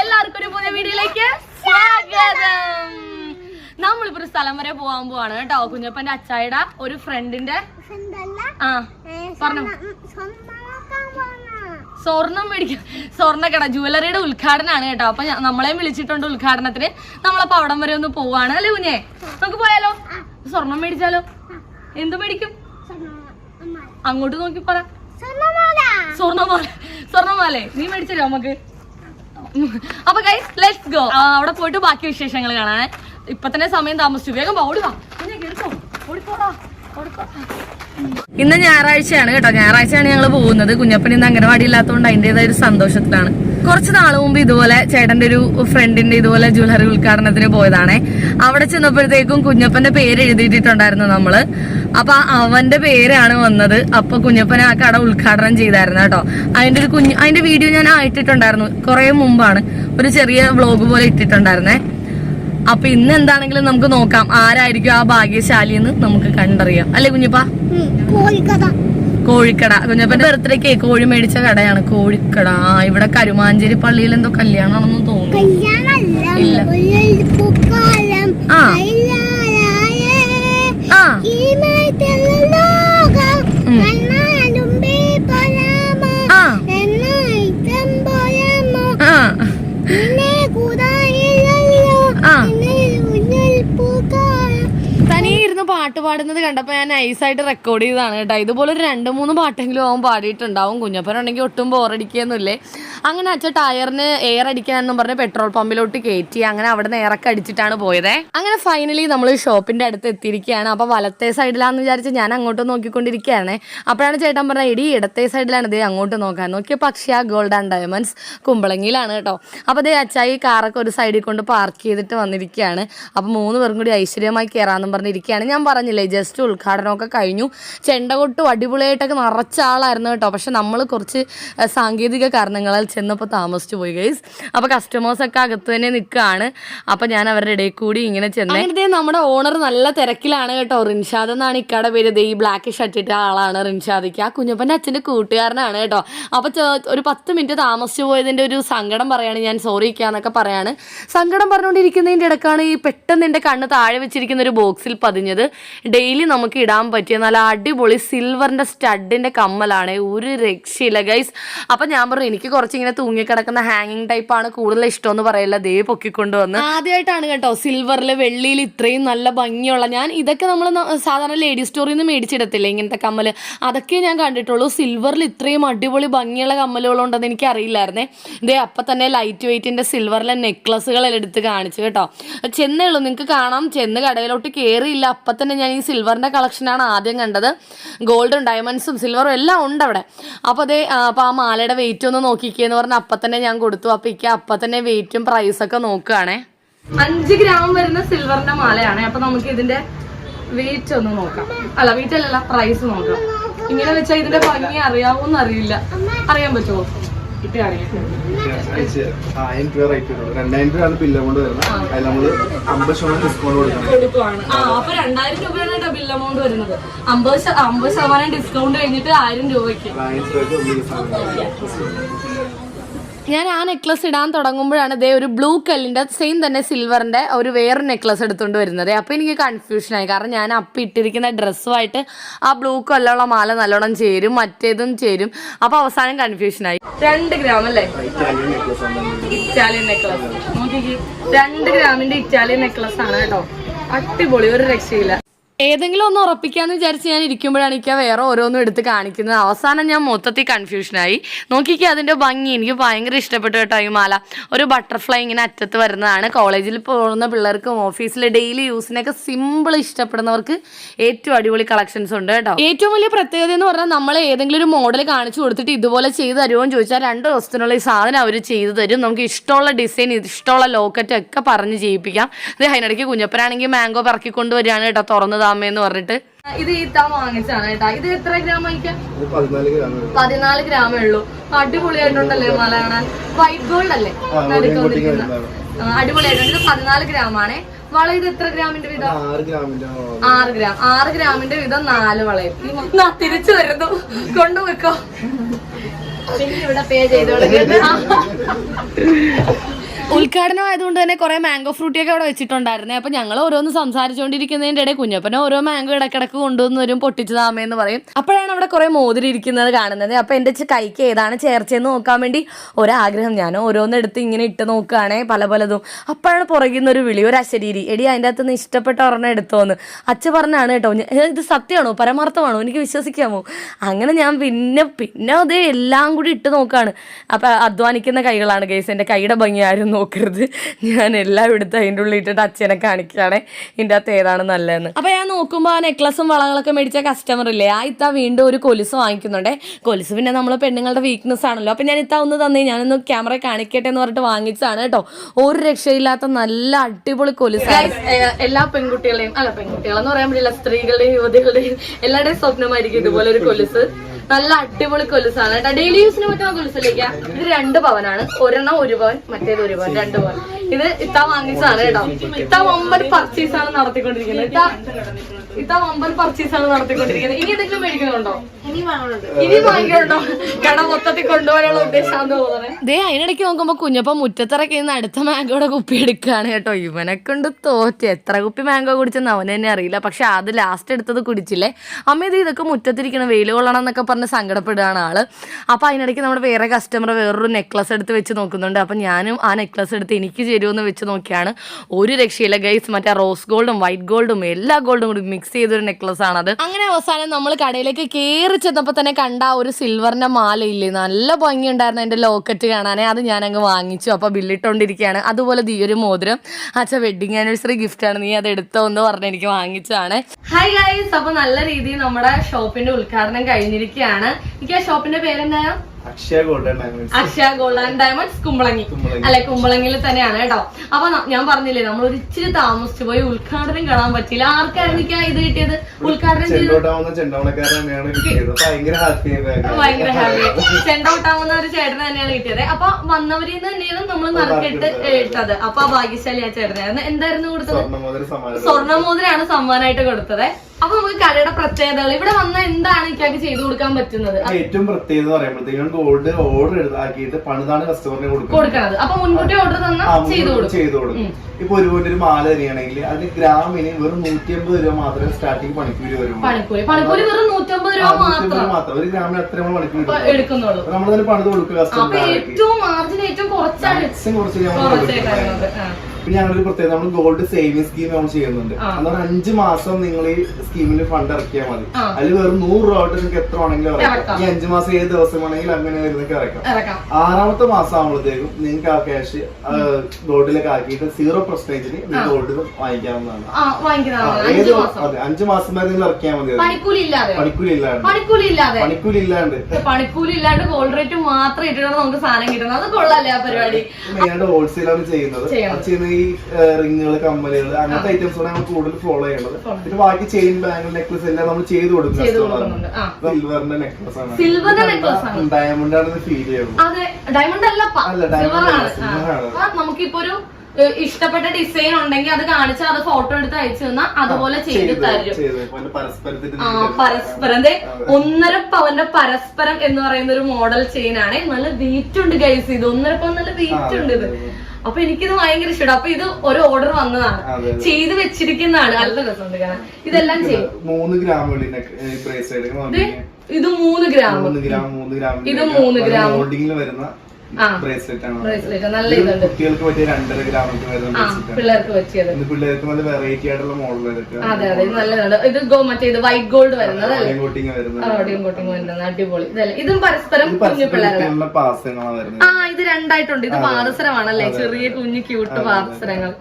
എല്ലാവർക്കും ഒരു പുതിയ വീഡിയോയിലേക്ക് സ്വാഗതം. നമ്മളിപ്പോ ഒരു സ്ഥലം വരെ പോവാൻ പോവാണ് കേട്ടോ. കുഞ്ഞപ്പന്റെ അച്ചായുടെ ഒരു ഫ്രണ്ടിന്റെ ആ പറഞ്ഞു. സ്വർണം മേടിക്കാൻ സ്വർണക്കട ജുവലറിയുടെ ഉദ്ഘാടനമാണ് കേട്ടോ. അപ്പൊ നമ്മളെയും വിളിച്ചിട്ടുണ്ട് ഉദ്ഘാടനത്തിന്. നമ്മളപ്പോ അവിടം വരെ ഒന്ന് പോവാണ്. അല്ലേ കുഞ്ഞേ? നമുക്ക് പോയാലോ? സ്വർണം മേടിച്ചാലോ? എന്ത് മേടിക്കും? അങ്ങോട്ട് നോക്കി പറ. സ്വർണമാല. സ്വർണമാലേ. നീ മേടിച്ചല്ലോ നമുക്ക്. അപ്പൊ ഗൈസ് ലെറ്റ്സ് ഗോ അവിടെ പോയിട്ട് ബാക്കി വിശേഷങ്ങൾ കാണാൻ. ഇപ്പൊ തന്നെ സമയം താമസിച്ചു. വേഗം ഓടുക. ഇന്ന് ഞായറാഴ്ചയാണ് കേട്ടോ. ഞായറാഴ്ചയാണ് ഞങ്ങൾ പോകുന്നത്. കുഞ്ഞപ്പൻ ഇന്ന് അംഗനവാടി ഇല്ലാത്തതുകൊണ്ട് അതിന്റെതായ ഒരു സന്തോഷത്തിലാണ്. കുറച്ച് നാൾ മുമ്പ് ഇതുപോലെ ചേട്ടന്റെ ഒരു ഫ്രണ്ടിന്റെ ഇതുപോലെ ജ്വല്ലറി ഉദ്ഘാടനത്തിന് പോയതാണേ. അവിടെ ചെന്നപ്പോഴത്തേക്കും കുഞ്ഞപ്പന്റെ പേര് എഴുതിയിട്ടുണ്ടായിരുന്നു നമ്മൾ. അപ്പൊ അവന്റെ പേരാണ് വന്നത്. അപ്പൊ കുഞ്ഞപ്പൻ ആ കട ഉദ്ഘാടനം ചെയ്തായിരുന്നു കേട്ടോ. അതിന്റെ ഒരു കുഞ്ഞു അതിന്റെ വീഡിയോ ഞാൻ ആയിട്ടിട്ടുണ്ടായിരുന്നു കുറെ മുമ്പാണ്. ഒരു ചെറിയ വ്ലോഗ് പോലെ ഇട്ടിട്ടുണ്ടായിരുന്നേ. അപ്പൊ ഇന്ന് എന്താണെങ്കിലും നമുക്ക് നോക്കാം. ആരായിരിക്കും ആ ഭാഗ്യശാലി എന്ന് നമുക്ക് കണ്ടറിയാം. അല്ലെ കുഞ്ഞപ്പ? കോഴിക്കട കുഞ്ഞപ്പന്റെ ബർത്ത്ഡേക്ക് കോഴി മേടിച്ച കടയാണ് കോഴിക്കട ആ ഇവിടെ കരുമാഞ്ചേരി പള്ളിയിൽ എന്തോ കല്യാണമാണെന്ന് തോന്നുന്നു ഇല്ല. ആ. ആ പാടുന്നത് കണ്ടപ്പോൾ ഞാൻ നൈസായിട്ട് റെക്കോർഡ് ചെയ്തതാണ് കേട്ടോ. ഇതുപോലെ ഒരു രണ്ട് മൂന്ന് പാട്ടെങ്കിലും അവൻ പാടിയിട്ടുണ്ടാവും കുഞ്ഞപ്പനുണ്ടെങ്കിൽ ഒട്ടും ബോറടിക്കുകയൊന്നുമില്ലേ അങ്ങനെ അച്ഛൻ ടയറിന് എയർ അടിക്കാനെന്നും പറഞ്ഞ് പെട്രോൾ പമ്പിലോട്ട് കയറ്റി അങ്ങനെ അവിടെ നിന്ന് എയറൊക്കെ അടിച്ചിട്ടാണ് പോയത്. അങ്ങനെ ഫൈനലി നമ്മൾ ഷോപ്പിന്റെ അടുത്ത് എത്തിയിരിക്കുകയാണ്. അപ്പോൾ വലത്തെ സൈഡിലാന്ന് വിചാരിച്ച് ഞാൻ അങ്ങോട്ട് നോക്കിക്കൊണ്ടിരിക്കുകയാണ്. അപ്പോഴാണ് ചേട്ടൻ പറഞ്ഞത് ഇടി ഇടത്തെ സൈഡിലാണ് ഇതേ അങ്ങോട്ട് നോക്കാൻ. നോക്കിയപ്പോൾ പക്ഷേ ഗോൾഡ് ആൻഡ് ഡയമണ്ട്സ് കുമ്പളങ്ങിയിലാണ് കേട്ടോ. അപ്പോൾ അതേ അച്ചായി കാറൊക്കെ ഒരു സൈഡിൽ കൊണ്ട് പാർക്ക് ചെയ്തിട്ട് വന്നിരിക്കുകയാണ്. അപ്പോൾ മൂന്ന് പേരും കൂടി ഐശ്വര്യമായി കയറാമെന്നും പറഞ്ഞിരിക്കുകയാണ് ഞാൻ പറഞ്ഞില്ലേ ജസ്റ്റ് ഉദ്ഘാടനമൊക്കെ കഴിഞ്ഞു. ചെണ്ടകൊട്ടും അടിപൊളിയായിട്ടൊക്കെ നിറച്ച ആളായിരുന്നു കേട്ടോ. പക്ഷെ നമ്മൾ കുറച്ച് സാങ്കേതിക കാരണങ്ങളാൽ ചെന്നപ്പോൾ താമസിച്ചു പോയി ഗൈസ് അപ്പോൾ കസ്റ്റമേഴ്സൊക്കെ അകത്ത് തന്നെ നിൽക്കുകയാണ്. അപ്പോൾ ഞാൻ അവരുടെ ഇടയിൽ കൂടി ഇങ്ങനെ ചെന്നേ അങ്ങനെ നമ്മുടെ ഓണർ നല്ല തിരക്കിലാണ് കേട്ടോ. റിൻഷാദ് എന്നാണ് ഇക്കാടെ പേര്. ഈ ബ്ലാക്ക് ഷർട്ട് ഇട്ട ആളാണ് റിൻഷാദിക്ക്. ആ കുഞ്ഞപ്പന്റെ അച്ഛന്റെ കൂട്ടുകാരനാണ് കേട്ടോ. അപ്പോൾ ഒരു പത്ത് മിനിറ്റ് താമസിച്ചു പോയതിന്റെ ഒരു സങ്കടം പറയാണ്. ഞാൻ സോറി ഇക്കാന്നൊക്കെ പറയാണ്. സങ്കടം പറഞ്ഞുകൊണ്ടിരിക്കുന്നതിന്റെ ഇടക്കാണ് ഈ പെട്ടെന്ന് എന്റെ കണ്ണ് താഴെ വെച്ചിരിക്കുന്ന ഒരു ബോക്സിൽ പതിഞ്ഞത്. ഡെയിലി നമുക്ക് ഇടാൻ പറ്റിയ നല്ല അടിപൊളി സിൽവറിന്റെ സ്റ്റഡിന്റെ കമ്മലാണ്. ഒരു രക്ഷയില്ല ഗൈസ് അപ്പം ഞാൻ പറഞ്ഞു എനിക്ക് കുറച്ച് ഇങ്ങനെ തൂങ്ങിക്കിടക്കുന്ന ഹാങ്ങിങ് ആണ് കൂടുതൽ ഇഷ്ടം എന്ന് പറയില്ല. ദേ പൊക്കിക്കൊണ്ട് വന്ന് ആദ്യമായിട്ടാണ് കേട്ടോ സിൽവറിൽ വെള്ളിയിൽ ഇത്രയും നല്ല ഭംഗിയുള്ള ഞാൻ ഇതൊക്കെ നമ്മൾ സാധാരണ ലേഡി സ്റ്റോറിന്ന് മേടിച്ചിടത്തില്ലേ ഇങ്ങനത്തെ കമ്മൽ അതൊക്കെ ഞാൻ കണ്ടിട്ടുള്ളൂ. സിൽവറിൽ ഇത്രയും അടിപൊളി ഭംഗിയുള്ള കമ്മലുകളുണ്ടെന്ന് എനിക്ക് അറിയില്ലായിരുന്നേ. ഇതേ അപ്പം തന്നെ ലൈറ്റ് വെയിറ്റിന്റെ സിൽവറിലെ നെക്ലസുകളെല്ലാം എടുത്ത് കാണിച്ചു കേട്ടോ. ചെന്നേ ഉള്ളൂ നിങ്ങൾക്ക് കാണാം. ചെന്ന് കടയിലോട്ട് കയറിയില്ല അപ്പം തന്നെ ഞാൻ ഈ സിൽവറിന്റെ കളക്ഷനാണ് ആദ്യം കണ്ടത്. ഗോൾഡും ഡയമണ്ട്സും സിൽവറും എല്ലാം ഉണ്ട് അവിടെ. അപ്പോൾ അതേ അപ്പോൾ ആ മാലയുടെ വെയിറ്റ് ഒന്ന് നോക്കിക്കേന്ന് പറഞ്ഞാൽ അപ്പം തന്നെ ഞാൻ കൊടുത്തു. അപ്പം ഇക്ക അപ്പം തന്നെ വെയിറ്റും പ്രൈസൊക്കെ നോക്കുകയാണേ അഞ്ച് ഗ്രാം വരുന്ന സിൽവറിന്റെ മാലയാണ്. അപ്പൊ നമുക്ക് ഇതിന്റെ വെയിറ്റ് ഒന്ന് നോക്കാം. അല്ല വെയിറ്റ് അല്ലല്ല പ്രൈസ് നോക്കാം. ഇങ്ങനെ വെച്ചാൽ ഇതിന്റെ ഭംഗി അറിയാവോന്ന് അറിയില്ല അറിയാൻ പറ്റുമോ ഇട്ട് കാണിക്കാം ആയിരം രൂപ റേറ്റ് വരുള്ളൂ രണ്ടായിരം രൂപയാണ് ബില്ല് അമൗണ്ട് വരുന്നത്. അതിൽ നമ്മൾ അമ്പത് ശതമാനം ഡിസ്കൗണ്ട് അപ്പൊ രണ്ടായിരം രൂപയാണ് എമൗണ്ട് വരുന്നത്. അമ്പത് അമ്പത് ശതമാനം ഡിസ്കൗണ്ട് കഴിഞ്ഞിട്ട് ആയിരം രൂപയ്ക്ക്. ആയിരം രൂപയ്ക്ക് ഞാൻ ആ നെക്ലസ് ഇടാൻ തുടങ്ങുമ്പോഴാണ് ഇതേ ഒരു ബ്ലൂ കല്ലിന്റെ സെയിം തന്നെ സിൽവറിന്റെ ഒരു വേറെ നെക്ലസ് എടുത്തുകൊണ്ട് വരുന്നത്. അപ്പോൾ എനിക്ക് കൺഫ്യൂഷനായി കാരണം ഞാൻ അപ്പം ഇട്ടിരിക്കുന്ന ഡ്രസ്സുമായിട്ട് ആ ബ്ലൂ കല്ലുള്ള മാല നല്ലോണം ചേരും മറ്റേതും ചേരും. അപ്പോൾ അവസാനം കൺഫ്യൂഷനായി രണ്ട് ഗ്രാം അല്ലേ? ഇറ്റാലിയൻ നെക്ലസ് രണ്ട് ഗ്രാമിന്റെ ഇറ്റാലിയൻ നെക്ലസ് ആണ് കേട്ടോ. അടിപൊളി. ഒരു രക്ഷയില്ല. ഏതെങ്കിലും ഒന്ന് ഉറപ്പിക്കാന്ന് വിചാരിച്ച് ഞാൻ ഇരിക്കുമ്പോഴാണ് എനിക്ക് വേറെ ഓരോന്നും എടുത്ത് കാണിക്കുന്നത്. അവസാനം ഞാൻ മൊത്തത്തിൽ കൺഫ്യൂഷനായി നോക്കിക്കേ അതിന്റെ ഭംഗി എനിക്ക് ഭയങ്കര ഇഷ്ടപ്പെട്ടു കേട്ടോ ഈ മാല ഒരു ബട്ടർഫ്ലൈ ഇങ്ങനെ അറ്റത്ത് വരുന്നതാണ്. കോളേജിൽ പോകുന്ന പിള്ളേർക്കും ഓഫീസിൽ ഡെയിലി യൂസിനൊക്കെ സിമ്പിൾ ഇഷ്ടപ്പെടുന്നവർക്ക് ഏറ്റവും അടിപൊളി കളക്ഷൻസ് ഉണ്ട് കേട്ടോ. ഏറ്റവും വലിയ പ്രത്യേകത എന്ന് പറഞ്ഞാൽ നമ്മൾ ഏതെങ്കിലും ഒരു മോഡൽ കാണിച്ചു കൊടുത്തിട്ട് ഇതുപോലെ ചെയ്ത് തരുമോ എന്ന് ചോദിച്ചാൽ രണ്ട് ദിവസത്തിനുള്ള ഈ സാധനം അവർ ചെയ്തു തരും. നമുക്ക് ഇഷ്ടമുള്ള ഡിസൈൻ ഇഷ്ടമുള്ള ലോക്കറ്റ് ഒക്കെ പറഞ്ഞ് ചെയ്യിപ്പിക്കാം. ഇത് അതിനിടയ്ക്ക് കുഞ്ഞപ്പനാണെങ്കിൽ മാംഗോ പറക്കിക്കൊണ്ട് വരികയാണ് കേട്ടോ തുറന്നു താമേന്ന് പറഞ്ഞിട്ട്. ഇത് ഈ താ വാങ്ങിച്ചാണ് കേട്ടാ. ഇത് എത്ര ഗ്രാം പതിനാല് ഗ്രാമേ ഉള്ളൂ. അടിപൊളിയായിട്ടുണ്ടല്ലേ മല കാണാൻ വൈറ്റ് ഗോൾഡ് അല്ലേ. അടിപൊളിയായിട്ടുണ്ട്. ഇത് പതിനാല് ഗ്രാം ആണേ വള ഇത് എത്ര ഗ്രാമിന്റെ വീതം? ആറ് ഗ്രാമിന്റെ ആറ് ഗ്രാം. ആറ് ഗ്രാമിന്റെ വീതം നാല് വളയും തിരിച്ചു വരുന്നു. കൊണ്ടുവെക്കോ പിന്നെ ഇവിടെ പേ ചെയ്തോളൂ. ഉദ്ഘാടനം ആയതുകൊണ്ട് തന്നെ കുറെ മാംഗോ ഫ്രൂട്ടിയൊക്കെ അവിടെ വെച്ചിട്ടുണ്ടായിരുന്നേ. അപ്പൊ ഞങ്ങൾ ഓരോന്ന് സംസാരിച്ചുകൊണ്ടിരിക്കുന്നതിന്റെ ഇടയിൽ കുഞ്ഞപ്പനെ ഓരോ മാംഗോ ഇടക്കിടക്ക് കൊണ്ടുവന്ന് വരും പൊട്ടിച്ചു പറയും. അപ്പോഴാണ് അവിടെ കുറെ മോതിരി ഇരിക്കുന്നത് കാണുന്നത്. അപ്പൊ എന്റെ ചെ- കൈക്ക് ഏതാണ് ചേർച്ചയെന്ന് നോക്കാൻ വേണ്ടി ഒരാഗ്രഹം ഞാൻ ഓരോന്നെടുത്ത് ഇങ്ങനെ ഇട്ട് നോക്കുകയാണേ പല പലതും. അപ്പോഴാണ് പുറകിൽ ഒരു വിളി ഒരു അശരീരി. എടി അതിന്റെ അകത്ത് നിന്ന് ഇഷ്ടപ്പെട്ട ഒരെണ്ണം എടുത്തോന്ന്. അച്ഛ പറഞ്ഞാണ് കേട്ടോ ഇത് സത്യമാണോ? പരമാർത്ഥമാണോ? എനിക്ക് വിശ്വസിക്കാമോ? അങ്ങനെ ഞാൻ പിന്നെ പിന്നെ അത് എല്ലാം കൂടി ഇട്ട് നോക്കുകയാണ് അപ്പം അധ്വാനിക്കുന്ന കൈകളാണ് കേസ് എന്റെ കൈയുടെ ഭംഗി ആരും നോക്കരുത്. ഞാൻ എല്ലാം എടുത്ത് അതിന്റെ ഉള്ളിൽ ഇട്ടിട്ട് അച്ഛനെ കാണിക്കുകയാണ്. ഇതിന്റെ അകത്ത് ഏതാണ് നല്ലതെന്ന്. അപ്പം ഞാൻ നോക്കുമ്പോൾ ആ നെക്ലസും വളകളൊക്കെ മേടിച്ച കസ്റ്റമർ ഇല്ലേ? ആ ഇത്ത വീണ്ടും ഒരു കൊലുസ് വാങ്ങിക്കുന്നുണ്ടേ. കൊലുസ് പിന്നെ നമ്മൾ പെണ്ണുങ്ങളുടെ വീക്ക്നെസ് ആണല്ലോ. അപ്പം ഞാൻ ഇത്ത ഒന്ന് തന്നെ. ഞാനൊന്ന് ക്യാമറ കാണിക്കട്ടെ എന്ന് പറഞ്ഞിട്ട് വാങ്ങിച്ചതാണ് കേട്ടോ. ഒരു രക്ഷയില്ലാത്ത നല്ല അടിപൊളി കൊലുസ് എല്ലാ പെൺകുട്ടികളെയും അല്ല പെൺകുട്ടികളെന്ന് പറയാൻ പറ്റില്ല സ്ത്രീകളുടെയും യുവതികളുടെയും എല്ലാവരുടെയും സ്വപ്നമായിരിക്കും ഇതുപോലെ ഒരു കൊലുസ്. നല്ല അടിപൊളി കൊലുസാണ്. കേട്ടോ. ഡെയിലി യൂസിന് പറ്റുന്ന കൊലുസിലേക്കാ ഇത് രണ്ട് പവനാണ്. ഒരെണ്ണം ഒരു പവൻ മറ്റേത് ഒരു പവൻ രണ്ട് പവൻ. ഇത് ഇത്ത വാങ്ങിച്ചതാണ് കേട്ടോ. ഇത്ത ഒമ്പർ പർച്ചേസ് ആണ് നടത്തിക്കൊണ്ടിരിക്കുന്നത്. ഇത്ത ഇത്ത വമ്പൻ പർച്ചേസ് ആണ് നടത്തിക്കൊണ്ടിരിക്കുന്നത്. ഇനി എന്തെങ്കിലും മേടിക്കുന്നുണ്ടോ ഇനി വാങ്ങിക്കണുണ്ടോ? കട മൊത്തത്തിൽ കൊണ്ടുപോകാനുള്ള ഉദ്ദേശമാണെന്ന് തോന്നുന്നത് ദേ അതിനിടയ്ക്ക് നോക്കുമ്പോ കുഞ്ഞപ്പം മുറ്റത്തിറക്കി നിന്ന് അടുത്ത മാങ്കോടെ കുപ്പി എടുക്കുകയാണ് കേട്ടോ. ഇവനെ കൊണ്ട് തോറ്റ്. എത്ര കുപ്പി മാങ്കോ കുടിച്ചെന്ന് അവന് തന്നെ അറിയില്ല. പക്ഷെ അത് ലാസ്റ്റ് എടുത്തത് കുടിച്ചില്ലേ? അമ്മ ഇത് ഇതൊക്കെ മുറ്റത്തിരിക്കണം വെയിൽ കൊള്ളണം എന്നൊക്കെ പറഞ്ഞ് സങ്കടപ്പെടുകയാണ് ആൾ. അപ്പൊ അതിനിടയ്ക്ക് നമ്മുടെ വേറെ കസ്റ്റമർ വേറൊരു നെക്ലസ് എടുത്ത് വെച്ച് നോക്കുന്നുണ്ട്. അപ്പൊ ഞാനും ആ നെക്ലസ് എടുത്ത് എനിക്ക് ചേരുമെന്ന് വെച്ച് നോക്കിയാണ്. ഒരു രക്ഷയില്ല ഗൈസ് മറ്റേ റോസ് ഗോൾഡും വൈറ്റ് ഗോൾഡും എല്ലാ ഗോൾഡും കൂടി മിക്സ് ചെയ്തൊരു നെക്ലസ് ആണത്. അങ്ങനെ അവസാനം നമ്മൾ കടയിലേക്ക് കയറി ചെന്നപ്പോൾ തന്നെ കണ്ട ഒരു സിൽവറിന്റെ മാലയില്ലേ? നല്ല ഭംഗി ഉണ്ടായിരുന്നു അതിന്റെ ലോക്കറ്റ് കാണാനേ. അത് ഞാൻ അങ്ങ് വാങ്ങിച്ചു. അപ്പോൾ ബില്ലിട്ടുകൊണ്ടിരിക്കുകയാണ് അതുപോലെ ഈ ഒരു മോതിരം. അച്ഛാ വെഡിങ് ആനിവേഴ്സറി ഗിഫ്റ്റ് ആണ്. നീ അത് എടുത്തോ എന്ന് പറഞ്ഞ് എനിക്ക് വാങ്ങിച്ചതാണ്. ഹായ് ഗൈസ് അപ്പോൾ നല്ല രീതിയിൽ നമ്മുടെ ഷോപ്പിന്റെ ഉദ്ഘാടനം കഴിഞ്ഞിരിക്കുകയാണ്. എനിക്ക് ആ ഷോപ്പിന്റെ പേരെന്നാ Akshaya golden diamonds. Akshaya gold and diamonds Kumbalangi. അല്ലെ കുമ്പളങ്ങിൽ തന്നെയാണ് കേട്ടോ. അപ്പൊ ഞാൻ പറഞ്ഞില്ലേ നമ്മൾ ഒരു ഇച്ചിരി താമസിച്ചു പോയി ഉദ്ഘാടനം കാണാൻ പറ്റില്ല ആർക്കായിരുന്നു ഇത് കിട്ടിയത്? ഉദ്ഘാടനം ഭയങ്കര ഹാപ്പി ചെണ്ടോട്ടാവുന്ന ഒരു ചേട്ടൻ തന്നെയാണ് കിട്ടിയത്. അപ്പൊ വന്നവരിൽ നിന്ന് തന്നെയാണ് നമ്മൾ നറുക്കിട്ട് ഇട്ടത്. അപ്പൊ ആ ഭാഗ്യശാലി ആ ചേട്ടനായിരുന്നു. എന്തായിരുന്നു കൊടുത്തത്? സ്വർണമോതിരാണ് സമ്മാനമായിട്ട് കൊടുത്തത്. അപ്പൊ നമുക്ക് കടയുടെ പ്രത്യേകതകൾ. ഇവിടെ വന്ന എന്താണ് ഇക്കാക്ക് ചെയ്തു കൊടുക്കാൻ പറ്റുന്നത്? ഏറ്റവും പ്രത്യേകത പറയുമ്പോഴത്തേക്കും ഗോൾഡ് ഓർഡർ ആക്കിയിട്ട് പണിതാണ് കസ്റ്റമറിന് കൊടുക്കുന്നത്. അപ്പൊ മുൻകൂട്ടി ഓർഡർ തന്നാൽ ചെയ്തു കൊടുക്കും. ഇപ്പൊ ഒരു ഒരു മാല തരികയാണെങ്കിൽ അതിന് ഗ്രാമിന് വെറും നൂറ്റി അമ്പത് രൂപ മാത്രമേ സ്റ്റാർട്ടിങ് പണിക്കൂലി വരും പണിക്കൂലി. വെറും നൂറ്റമ്പത് രൂപ മാത്രം. ഒരു ഗ്രാമിന് അത്ര നമ്മൾ പണിക്കൂലി എടുക്കുന്നുള്ളൂ. നമ്മൾ തന്നെ പണിത് കൊടുക്കുക ഏറ്റവും മാർജിൻ ഏറ്റവും കുറച്ചാണ് കുറച്ച്. പിന്നെ ഞങ്ങളൊരു പ്രത്യേകത നമ്മൾ ഗോൾഡ് സേവിംഗ് സ്കീം നമ്മൾ ചെയ്യുന്നുണ്ട്. പറഞ്ഞാൽ അഞ്ച് മാസം നിങ്ങൾ ഈ സ്കീമിൽ ഫണ്ട് ഇറക്കിയാൽ മതി. അതിൽ വെറും നൂറ് രൂപ തൊട്ട് നിങ്ങൾക്ക് എത്ര ആണെങ്കിലും ഇറക്കാം. ഈ അഞ്ച് മാസം ഏത് ദിവസം വേണമെങ്കിലും അങ്ങനെ വരുന്നൊക്കെ ഇറക്കാം. ആറാമത്തെ മാസം ആകുമ്പോഴത്തേക്കും നിങ്ങൾക്ക് ആ ക്യാഷ് ഗോൾഡിലേക്ക് ആക്കിയിട്ട് സീറോ പെർസെന്റേജിന് നിങ്ങൾക്ക് ഗോൾഡ് വാങ്ങിക്കാവുന്നതാണ്. ഏത് അതെ അഞ്ച് മാസം വരെ നിങ്ങൾ ഇറക്കിയാൽ മതി. പണിക്കൂലി ഇല്ലാതെ പണിക്കൂലി ഇല്ലാതെ പണിക്കൂലി ഇല്ലാണ്ട് പണിക്കൂലി ഇല്ലാണ്ട് ഗോൾഡ് റേറ്റ് മാത്രം ഇട്ടിട്ടാണ് നമുക്ക് സാധനം കിട്ടുന്നത്. അത് കൊള്ളാല്ലേ ആ പരിപാടി? ഹോൾസെയിലാണ് ചെയ്യുന്നത്. ഈ റിങ്ങുകൾ കമ്മലുകൾ അങ്ങനത്തെ ഐറ്റംസ് ആണ് നമ്മൾ കൂടുതൽ ഫോളോ ചെയ്യേണ്ടത് പിന്നെ ബാക്കി ചെയിൻ ബാങ്ക് നെക്ലസ് എല്ലാം നമ്മൾ ചെയ്ത് കൊടുക്കുന്നത് കൊടുക്കുന്നുണ്ട്. സിൽവറിന്റെ നെക്ലസ് ആണ്. സിൽവറിന്റെ നെക്ലസ് ആണ്. ഡയമണ്ട് ആണെന്ന് ഫീൽ ചെയ്യുന്നത്. അതെ ഡയമണ്ട് അല്ല ഡയമണ്ട്. അപ്പൊ നമുക്കിപ്പോ ഒരു ഇഷ്ടപ്പെട്ട ഡിസൈൻ ഉണ്ടെങ്കിൽ അത് കാണിച്ചാൽ അത് ഫോട്ടോ എടുത്ത് അയച്ചു തന്നാൽ അതുപോലെ ചെയ്ത് തരും ആ പരസ്പരം. ഒന്നര പവന്റെ പരസ്പരം എന്ന് പറയുന്ന ഒരു മോഡൽ ചെയിൻ ആണ്. നല്ല വെയിറ്റ് ഉണ്ട് ഗൈസ് ഇത് ഒന്നര പവൻ നല്ല വെയിറ്റ് ഉണ്ട് ഇത്. അപ്പൊ എനിക്കിത് ഭയങ്കര ഇഷ്ടം. അപ്പൊ ഇത് ഒരു ഓർഡർ വന്നതാണ്. ചെയ്ത് വെച്ചിരിക്കുന്നതാണ്. നല്ല രസമുണ്ട് കാണാൻ. ഇതെല്ലാം ചെയ്യും. മൂന്ന് ഗ്രാം ഇത് മൂന്ന് ഗ്രാം ഇത് മൂന്ന് ഗ്രാം. ഹോൾഡിംഗിൽ വരുന്ന ബ്രേസ്ലെറ്റ് ആണ് കുട്ടികൾക്ക് പറ്റിയ രണ്ടര ഗ്രാമൊക്കെ വരുന്ന ആ പിള്ളേർക്ക് വെച്ചത് ഇത് പിള്ളേർക്ക് നല്ല വെറൈറ്റി ആയിട്ടുള്ള മോഡൽ അതെ അതെ ഇത് നല്ലതാണ് ഇത് ഗോ മറ്റേ ഇത് വൈറ്റ് ഗോൾഡ് വരുന്നത് വരുന്നത്. റോഡിയും കോട്ടിങ് വരുന്നത്. അടിപൊളി. ഇതല്ലേ? ഇതും പരസ്പരം കുഞ്ഞു പിള്ളേരുടെ ആ ഇത് രണ്ടായിട്ടുണ്ട്. ഇത് പാദസരമാണല്ലേ? ചെറിയ കുഞ്ഞു ക്യൂട്ട് പാദസരങ്ങൾ.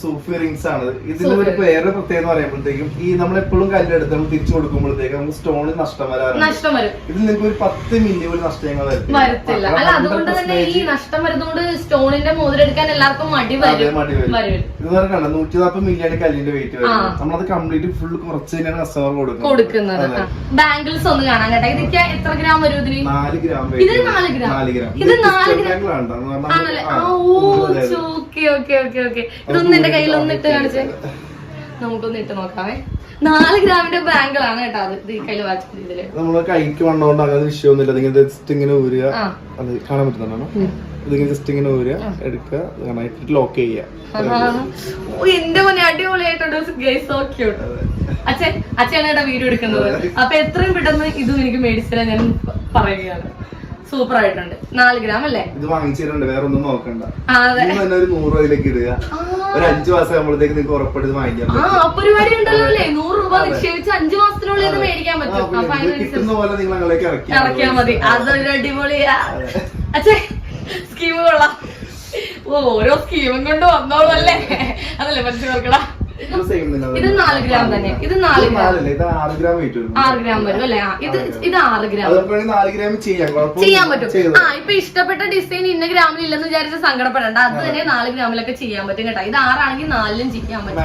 സൂഫി റിങ്സ് ആണ്. ഇതിന്റെ ഒരു വേറെ പ്രത്യേകത എന്ന് പറയുമ്പോഴത്തേക്കും ഈ നമ്മൾ എപ്പോഴും കല്ലെടുത്ത് നമ്മൾ തിരിച്ചു കൊടുക്കുമ്പോഴത്തേക്കും നമുക്ക് സ്റ്റോണിൽ നഷ്ടം വരാറുണ്ട്. നഷ്ടം വരും. ഇതിൽ നിങ്ങൾക്ക് ഒരു പത്ത് മില്ലി പോലും നഷ്ടങ്ങൾ വരത്തില്ല. അല്ല അതുകൊണ്ട് തന്നെ ഈ നഷ്ടം വരുന്നതുകൊണ്ട് സ്റ്റോണിന്റെ മോതിരെടുക്കാൻ എല്ലാവർക്കും മടി വരും. മടി വരും. ഇത് പറഞ്ഞാൽ നൂറ്റി നാൽപ്പത് മില്ലിയാണ് കല്ലിന്റെ വെയിറ്റ് വരും വരുന്നത്. നമ്മളത് കംപ്ലീറ്റ് ഫുൾ കുറച്ച് തന്നെയാണ് കസ്റ്റമർ കൊടുക്കുന്നത്. കൊടുക്കുന്നത്. ബാംഗിൾസ് ഒന്ന് കാണാൻ കേട്ടോ. ഇതൊക്കെ എത്ര ഗ്രാം വരും ഇതിന്? നാല് ഗ്രാം ഇത് നാല് ഗ്രാം. നാല് ഗ്രാം ഇത് നാല് ഗ്രാം. ആണല്ലേ? Oh okay okay okay okay. ഇതൊന്ന് എന്റെ കയ്യിൽ ഒന്ന് ഇട്ട് കാണിച്ചേ. നമുക്കൊന്ന് ഇട്ട് നോക്കാമേ നാല് ഗ്രാമിന്റെ ബാങ്കിൾ ആണ് കേട്ടോ അത്. ഈ കയ്യിൽ വാച്ച് ഇതിൽ. നമ്മൾ കൈക്ക് വണ്ണോണ്ട് അങ്ങനെ വിഷയമൊന്നുമില്ല അതിങ്ങനെ ജസ്റ്റ് ഇങ്ങനെ ഊരുക. അത് കാണാൻ പറ്റുന്നുണ്ടോ? ഇതിങ്ങനെ ജസ്റ്റ് ഇങ്ങനെ ഊരുക എടുക്കുക ഇട്ടിട്ട് ലോക്ക് ചെയ്യുക. എന്റെ മുന്നേ അടിപൊളിയായിട്ടുണ്ട്. ഗൈസ് അച്ഛൻ അച്ഛനാണ് വീഡിയോ എടുക്കുന്നത്. അപ്പൊ എത്രയും പെട്ടെന്ന് ഇതും എനിക്ക് മേടിച്ചാൽ ഞാൻ പറയുകയാണ്. സൂപ്പർ ആയിട്ടുണ്ട് നാല് ഗ്രാം അല്ലേ? ഇത് വാങ്ങിച്ചിട്ടുണ്ട് വേറെ ഒന്നും നോക്കണ്ട ഒരു നൂറ് രൂപയിലേക്ക് ഇടുക. ഒരു അഞ്ചു മാസം ആകുമ്പോഴത്തേക്ക് നിങ്ങൾക്ക് ഉറപ്പായിട്ട് വാങ്ങിക്കാം ആ ആ പരിപാടി ഉണ്ടല്ലോ അല്ലേ? നൂറ് രൂപ നിക്ഷേപിച്ച് അഞ്ചു മാസത്തിനുള്ളിൽ ഇത് മേടിക്കാൻ പറ്റും. അപ്പൊ കിട്ടുന്ന പോലെ നിങ്ങൾ ഞങ്ങളിലേക്ക് ഇറക്കി ഇറക്കിയാ മതി. അതൊരു അടിപൊളിയാ അച്ഛേ സ്കീം കൊള്ളാം. ഓ ഓരോ സ്കീമും കൊണ്ട് വന്നോളല്ലേ അതല്ലേ മനസ്സിലാക്കടാ ഇത് നാല് ഗ്രാം തന്നെ. ഇത് നാല് ഗ്രാം ആറ് ഗ്രാം വരും. അല്ലേ? ഇത് ഇത് ആറ് ഗ്രാം ചെയ്യാൻ പറ്റും. ആ ഇപ്പൊ ഇഷ്ടപ്പെട്ട ഡിസൈൻ ഇന്ന ഗ്രാമിൽ ഇല്ലെന്ന് വിചാരിച്ച സങ്കടപ്പെടണ്ട. അത് തന്നെ നാല് ഗ്രാമിലൊക്കെ ചെയ്യാൻ പറ്റും കേട്ടോ. ഇത് ആറാണെങ്കിൽ നാലിലും ചെയ്യാൻ പറ്റും.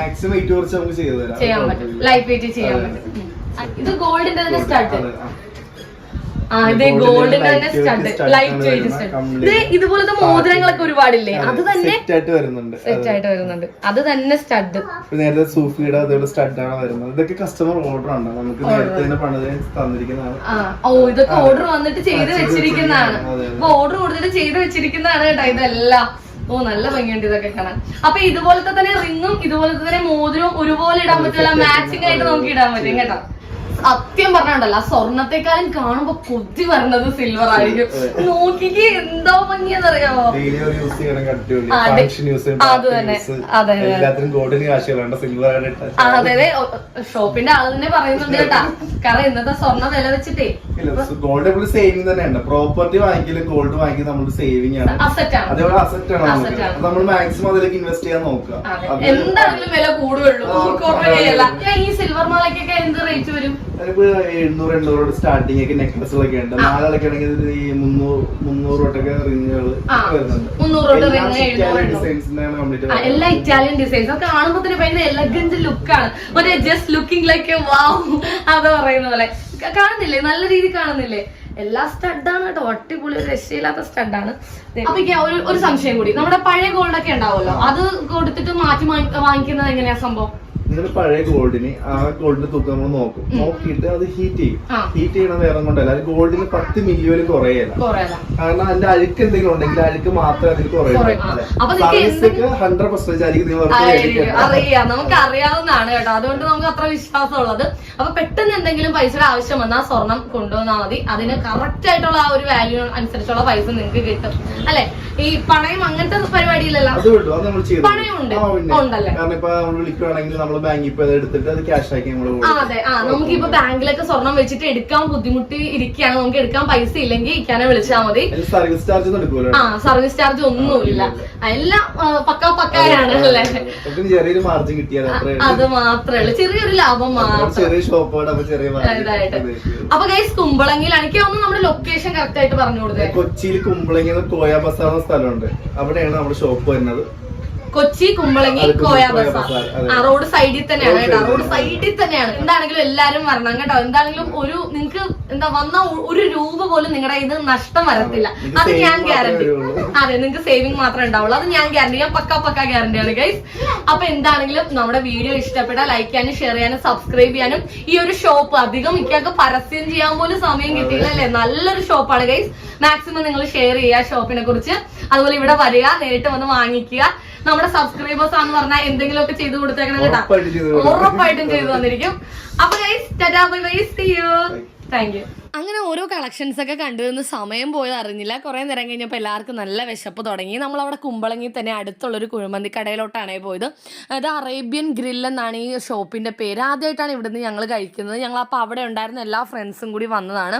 ചെയ്യാൻ പറ്റും. ലൈറ്റ് വെയിറ്റ് ചെയ്യാൻ പറ്റും. ഇത് ഗോൾഡിന്റെ തന്നെ സ്റ്റാർട്ട് ഇത് Gold ന്റെ ഗോൾഡിന്റെ തന്നെ സ്റ്റഡ് ലൈറ്റ് ആണ് വെയിറ്റ് സ്റ്റഡ്. ഇത് ഇതുപോലത്തെ മോതിരങ്ങളൊക്കെ ഒരുപാടില്ലേ? അത് തന്നെ സെറ്റ് ആയിട്ട് വരുന്നുണ്ട്. അത് തന്നെ സ്റ്റഡ് നേരത്തെ സൂഫിയുടെ അതേപോലെ സ്റ്റഡാണ് വരുന്നത്. ഇതൊക്കെ കസ്റ്റമർ ഓർഡർ ആണ്. നമുക്ക് നേരത്തെ തന്നെ പണിത് തന്നിരിക്കുന്നതാണ്. ഓ ഇതൊക്കെ ഓർഡർ വന്നിട്ട് ചെയ്ത് വെച്ചിരിക്കുന്നതാണ്. അപ്പൊ ഓർഡർ കൊടുത്തിട്ട് ചെയ്ത് വെച്ചിരിക്കുന്നതാണ് കേട്ടോ ഇതെല്ലാം. ഓ നല്ല ഭംഗിയുണ്ട് ഇതൊക്കെ കാണാൻ. അപ്പൊ ഇതുപോലത്തെ തന്നെ റിങ്ങും ഇതുപോലത്തെ തന്നെ മോതിരവും ഒരുപോലെ ഇടാൻ പറ്റില്ല മാച്ചിങ് ആയിട്ട് നമുക്ക് ഇടാൻ പറ്റും കേട്ടോ. സത്യം പറഞ്ഞുണ്ടല്ലോ ആ സ്വർണത്തെക്കാളും കാണുമ്പോ കൊതി വരണത് സിൽവർ ആയിരിക്കും. നോക്കിക്ക് എന്തോ ഭംഗിയെന്നറിയാമോ അതെ. തന്നെ. അതെ അതെ. ഷോപ്പിന്റെ ആൾ തന്നെ പറയുന്നുണ്ട് കേട്ടാ. കാരണം ഇന്നത്തെ സ്വർണ വില വെച്ചിട്ടേ ഗോൾഡ് എപ്പോഴും സേവിങ് തന്നെയാണ്. പ്രോപ്പർട്ടി വാങ്ങിക്കലും ഗോൾഡ് വാങ്ങിക്കൽ നമ്മുടെ സേവിങ് ആണ്. അതേപോലെ അസറ്റ് ആണ് നമുക്ക്. നമ്മൾ മാക്സിമം അതിലേക്ക് ഇൻവെസ്റ്റ് ചെയ്യാൻ നോക്കുക. എന്താണെങ്കിലും വില കൂടുകയുള്ളൂ. ഈ സിൽവർ മാലയ്ക്കൊക്കെ എന്ത് റേറ്റ് വരും? അതിപ്പോ എഴുന്നൂറ് എണ്ണൂറോട് സ്റ്റാർട്ടിംഗ് ഒക്കെ നെക്ലസുകളൊക്കെ ഉണ്ട്. നാലൊക്കെ ആണെങ്കിൽ മുന്നൂറ് മുന്നൂറ് തൊട്ടൊക്കെ റിങ്ങുകൾ വരുന്നുണ്ട്. എല്ലാ ഇറ്റാലിയൻ ഡിസൈൻസ് ഒക്കെ കാണുമ്പോൾ തന്നെ ഭയങ്കര എലഗന്റ് ലുക്കാണ് മറ്റേ ജസ്റ്റ് ലുക്കിംഗ് ലൈക്ക് വാവ് അത് പറയുന്ന പോലെ. കാണുന്നില്ലേ? നല്ല രീതി കാണുന്നില്ലേ? എല്ലാ സ്റ്റഡാണ് കേട്ടോ. ഒരു രക്ഷയില്ലാത്ത സ്റ്റഡാണ് അപ്പൊ ഒരു സംശയം കൂടി. നമ്മുടെ പഴയ ഗോൾഡ് ഒക്കെ ഉണ്ടാവുമല്ലോ? അത് കൊടുത്തിട്ട് മാറ്റി വാങ്ങി- വാങ്ങിക്കുന്നത് എങ്ങനെയാ സംഭവം? നിങ്ങൾ പഴയ ഗോൾഡിന് ആ ഗോൾഡിന് തൂക്കം നമ്മൾ നോക്കും. നോക്കിയിട്ട് അത് ഹീറ്റ് ചെയ്യും. ഹീറ്റ് ചെയ്യണ നേരം കൊണ്ടല്ല അത് ഗോൾഡിന് പത്ത് മില്ലിയോന് കുറയല്ല കൊറേ കാരണം അതിന്റെ അഴുക്ക് എന്തെങ്കിലും ഉണ്ടെങ്കിൽ അഴുക്ക് മാത്രമേ അതിൽ കുറയുള്ളൂ. ഹൺഡ്രഡ് പെർസെന്റേജ് ആയിരിക്കും. അറിയാം നമുക്ക് അറിയാവുന്നതാണ് കേട്ടോ. അതുകൊണ്ട് നമുക്ക് അത്ര വിശ്വാസമുള്ളത്. അപ്പൊ പെട്ടെന്ന് എന്തെങ്കിലും പൈസയുടെ ആവശ്യം വന്നാൽ സ്വർണം കൊണ്ടുവന്നാൽ മതി. അതിന് കറക്റ്റ് ആയിട്ടുള്ള ആ ഒരു വാല്യൂ അനുസരിച്ചുള്ള പൈസ നിങ്ങൾക്ക് കിട്ടും. അല്ലെ? ഈ പണയം അങ്ങനത്തെ പരിപാടിയിലല്ലോ പണയം ഉണ്ട്. ഉണ്ടല്ലേ? കാരണം ഇപ്പൊ നമ്മൾ വിളിക്കുവാണെങ്കിൽ നമ്മൾ ബാങ്കിൽ പോയി എടുത്തിട്ട് അത് ക്യാഷ് ആക്കി നമ്മൾ അതെ. ആ നമുക്ക് ഇപ്പൊ ബാങ്കിലൊക്കെ സ്വർണം വെച്ചിട്ട് എടുക്കാൻ ബുദ്ധിമുട്ടി ഇരിക്കുകയാണ്. നമുക്ക് എടുക്കാൻ പൈസ ഇല്ലെങ്കിൽ ഇക്കാനെ വിളിച്ചാൽ മതി. സർവീസ് ചാർജ് ഒന്നും ഇല്ല ആ സർവീസ് ചാർജ് ഒന്നുമില്ല. എല്ലാം പക്ക പക്കയാണ് അല്ലേ? ചെറിയൊരു മാർജിൻ കിട്ടിയാൽ അത് മാത്രമേ ഉള്ളൂ. ചെറിയൊരു ലാഭം മാത്രം. ചെറിയ ചെറിയ അപ്പൊ ഗൈസ് കുമ്പളങ്ങിൽ എനിക്ക് ഒന്ന് നമ്മുടെ ലൊക്കേഷൻ കറക്റ്റ് ആയിട്ട് പറഞ്ഞു കൊടുത്തേ. കൊച്ചിയിൽ കുമ്പളങ്ങി കോയ ബസാർ എന്ന സ്ഥലമുണ്ട്. അവിടെയാണ് നമ്മുടെ ഷോപ്പ് വരുന്നത്. കൊച്ചി കുമ്പളങ്ങി കോയ ബസാർ. ആ റോഡ് സൈഡിൽ തന്നെയാണ് കേട്ടോ. റോഡ് സൈഡിൽ തന്നെയാണ്. എന്താണെങ്കിലും എല്ലാരും വരണം കേട്ടോ. എന്താണെങ്കിലും ഒരു നിങ്ങക്ക് എന്താ വന്ന ഒരു രൂപ പോലും നിങ്ങളുടെ ഇത് നഷ്ടം വരത്തില്ല. അത് ഞാൻ ഗ്യാരണ്ടി അതെ നിങ്ങക്ക് സേവിങ് മാത്രമേ ഉണ്ടാവുള്ളൂ. അത് ഞാൻ ഗ്യാരണ്ടി ഞാൻ പക്ക പക്ക ഗ്യാരണ്ടിയാണ് ഗൈസ് അപ്പൊ എന്താണെങ്കിലും നമ്മുടെ വീഡിയോ ഇഷ്ടപ്പെട്ടാൽ ലൈക്ക് ചെയ്യാനും ഷെയർ ചെയ്യാനും സബ്സ്ക്രൈബ് ചെയ്യാനും ഈ ഒരു ഷോപ്പ് അധികം മിക്കൊക്കെ പരസ്യം ചെയ്യാൻ പോലും സമയം കിട്ടിയില്ല അല്ലേ? നല്ലൊരു ഷോപ്പാണ് ഗൈസ് മാക്സിമം നിങ്ങൾ ഷെയർ ചെയ്യുക ഷോപ്പിനെ കുറിച്ച്. അതുപോലെ ഇവിടെ വരിക നേരിട്ട് വന്ന് വാങ്ങിക്കുക. നമ്മുടെ സബ്സ്ക്രൈബേഴ്സ് ആണെന്ന് പറഞ്ഞാൽ എന്തെങ്കിലും ഒക്കെ ചെയ്തു കൊടുത്തേക്കണം കേട്ടോ. ഉറപ്പായിട്ടും ചെയ്തു തന്നിരിക്കും. അപ്പൊ guys tata bye bye see you thank you അങ്ങനെ ഓരോ കളക്ഷൻസ് ഒക്കെ കണ്ടുവന്ന് സമയം പോയത് അറിഞ്ഞില്ല. കുറേ നേരം കഴിഞ്ഞപ്പോൾ എല്ലാവർക്കും നല്ല വിശപ്പ് തുടങ്ങി. നമ്മൾ അവിടെ കുമ്പളങ്ങി തന്നെ അടുത്തുള്ളൊരു കുഴിമന്തി കടയിലോട്ടാണ് പോയത്. അത് അറേബ്യൻ ഗ്രിൽ എന്നാണ് ഈ ഷോപ്പിന്റെ പേര്. ആദ്യമായിട്ടാണ് ഇവിടുന്ന് ഞങ്ങൾ കഴിക്കുന്നത്. ഞങ്ങൾ അപ്പോൾ അവിടെ ഉണ്ടായിരുന്ന എല്ലാ ഫ്രണ്ട്സും കൂടി വന്നതാണ്.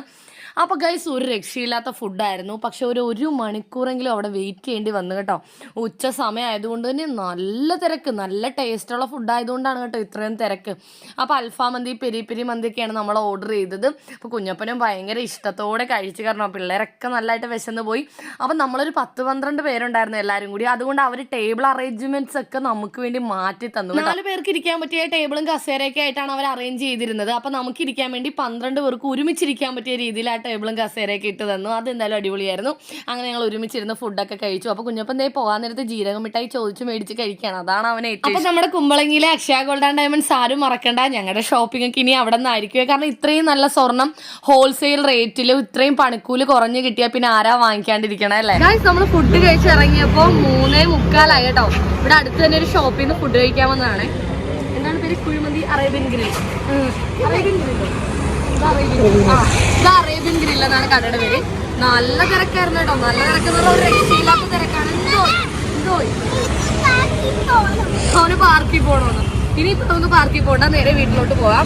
അപ്പോൾ ഗൈസ് ഒരു രക്ഷയില്ലാത്ത ഫുഡായിരുന്നു പക്ഷെ ഒരു ഒരു മണിക്കൂറെങ്കിലും അവിടെ വെയിറ്റ് ചെയ്യേണ്ടി വന്നു കേട്ടോ. ഉച്ച സമയം ആയതുകൊണ്ട് തന്നെ നല്ല തിരക്ക് നല്ല ടേസ്റ്റുള്ള ഫുഡ് ആയതുകൊണ്ടാണ് കേട്ടോ ഇത്രയും തിരക്ക്. അപ്പോൾ അൽഫാം മന്തി പെരി പെരി മന്തിയൊക്കെയാണ് നമ്മൾ ഓർഡർ ചെയ്തത്. അപ്പോൾ കുഞ്ഞപ്പനും ഭയങ്കര ഇഷ്ടത്തോടെ കഴിച്ചു. കാരണം പിള്ളേരൊക്കെ നല്ലതായിട്ട് വിശന്ന് പോയി. അപ്പം നമ്മളൊരു പത്ത് പന്ത്രണ്ട് പേരുണ്ടായിരുന്നു എല്ലാവരും കൂടി. അതുകൊണ്ട് അവർ ടേബിൾ അറേഞ്ച്മെന്റ്സ് ഒക്കെ നമുക്ക് വേണ്ടി മാറ്റി തന്നു. നാല് പേർക്ക് ഇരിക്കാൻ പറ്റിയ ടേബിളും കസേരയൊക്കെ ആയിട്ടാണ് അവർ അറേഞ്ച് ചെയ്തിരുന്നത്. അപ്പം നമുക്ക് ഇരിക്കാൻ വേണ്ടി പന്ത്രണ്ട് പേർക്ക് ഒരുമിച്ചിരിക്കാൻ പറ്റിയ രീതിയിലായിട്ട് ടേബിളും കസേരയൊക്കെ ഇട്ട് തന്നു. അതെന്തായാലും അടിപൊളിയായിരുന്നു. അങ്ങനെ ഞങ്ങൾ ഒരുമിച്ചിരുന്ന് ഫുഡൊക്കെ കഴിച്ചു. അപ്പോൾ കുഞ്ഞപ്പം ദേ പോകാൻ നേരത്ത് ജീരകം മിഠായി ചോദിച്ചു മേടിച്ച് കഴിക്കുകയാണ്. അതാണ് അവനെ അപ്പോൾ നമ്മുടെ കുമ്പളങ്ങിയിലെ അക്ഷയ ഗോൾഡ് ആൻഡ് ഡയമണ്ട്സ് ആരും മറക്കണ്ട. ഞങ്ങളുടെ ഷോപ്പിംഗ് ഒക്കെ ഇനി അവിടെ നിന്നായിരിക്കും കാരണം ഇത്രയും നല്ല സ്വർണം ഹോൾസെയിൽ റേറ്റിൽ ഇത്രയും പണിക്കൂൽ കുറഞ്ഞ് കിട്ടിയാൽ പിന്നെ ആരാ വാങ്ങിക്കാണ്ടിരിക്കണേ അല്ലേ? നമ്മൾ ഫുഡ് കഴിച്ച് ഇറങ്ങിയപ്പോൾ മൂന്നേ മുക്കാലായി കേട്ടോ. ഇവിടെ അടുത്ത് തന്നെ ഒരു ഷോപ്പിൽ നിന്ന് ഫുഡ് കഴിക്കാൻ വന്നതാണ്. എന്താണ് പേര്? Kuzhimanthi Arabian grill Arabian grill ഇത് അറേബ്യൻ ഗ്രിൽ എന്നാണ് കടയുടെ പേര്. നല്ല തിരക്കായിരുന്നു കേട്ടോ. നല്ല തിരക്കെന്നുള്ള ഒരു രക്ഷയില്ലാത്ത തിരക്കാണ്. അവന് പാർക്കിൽ പോകണമെന്ന് ഇനിയിപ്പോ നമുക്ക് പാർക്കിൽ പോകണ്ട നേരെ വീട്ടിലോട്ട് പോവാം.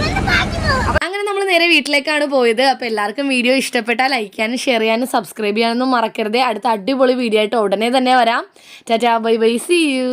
അങ്ങനെ നമ്മൾ നേരെ വീട്ടിലേക്കാണ് പോയത്. അപ്പോൾ എല്ലാവർക്കും വീഡിയോ ഇഷ്ടപ്പെട്ടാൽ ലൈക്ക് ചെയ്യാനും ഷെയർ ചെയ്യാനും സബ്സ്ക്രൈബ് ചെയ്യാനൊന്നും മറക്കരുത്. അടുത്ത അടിപൊളി വീഡിയോ ആയിട്ട് ഉടനെ തന്നെ വരാം. Tata bye bye see you